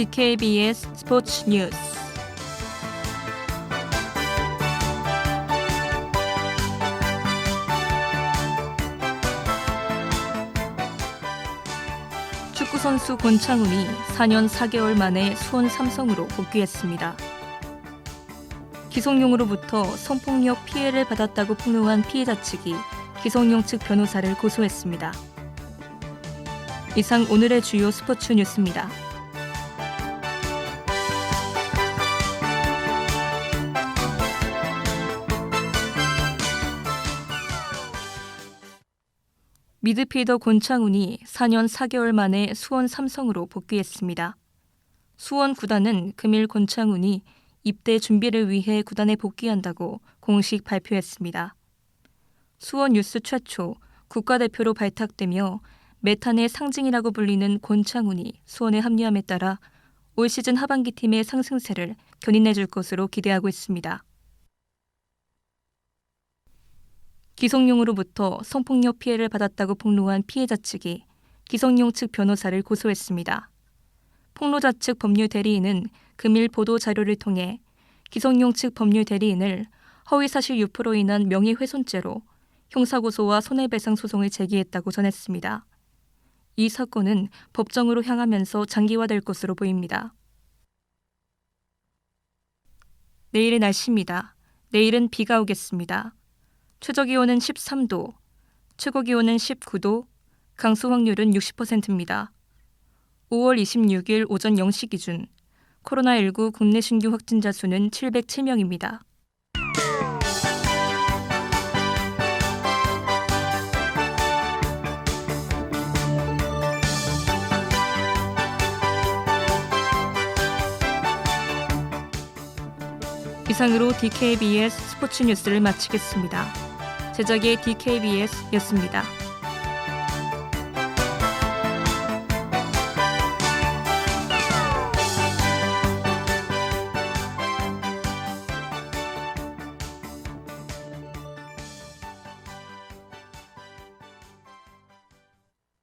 DKBS 스포츠 뉴스 축구 선수 권창훈이 4년 4개월 만에 수원 삼성으로 복귀했습니다. 기성용으로부터 성폭력 피해를 받았다고 폭로한 피해자 측이 기성용 측 변호사를 고소했습니다. 이상 오늘의 주요 스포츠 뉴스입니다. 미드필더 권창훈이 4년 4개월 만에 수원 삼성으로 복귀했습니다. 수원 구단은 금일 권창훈이 입대 준비를 위해 구단에 복귀한다고 공식 발표했습니다. 수원 뉴스 최초 국가대표로 발탁되며 메탄의 상징이라고 불리는 권창훈이 수원에 합류함에 따라 올 시즌 하반기 팀의 상승세를 견인해 줄 것으로 기대하고 있습니다. 기성용으로부터 성폭력 피해를 받았다고 폭로한 피해자 측이 기성용 측 변호사를 고소했습니다. 폭로자 측 법률 대리인은 금일 보도 자료를 통해 기성용 측 법률 대리인을 허위사실 유포로 인한 명예훼손죄로 형사고소와 손해배상 소송을 제기했다고 전했습니다. 이 사건은 법정으로 향하면서 장기화될 것으로 보입니다. 내일의 날씨입니다. 내일은 비가 오겠습니다. 최저 기온은 13도, 최고 기온은 19도, 강수 확률은 60%입니다. 5월 26일 오전 0시 기준 코로나19 국내 신규 확진자 수는 707명입니다. 이상으로 DKBS 스포츠 뉴스를 마치겠습니다. 제작의 DKBS였습니다.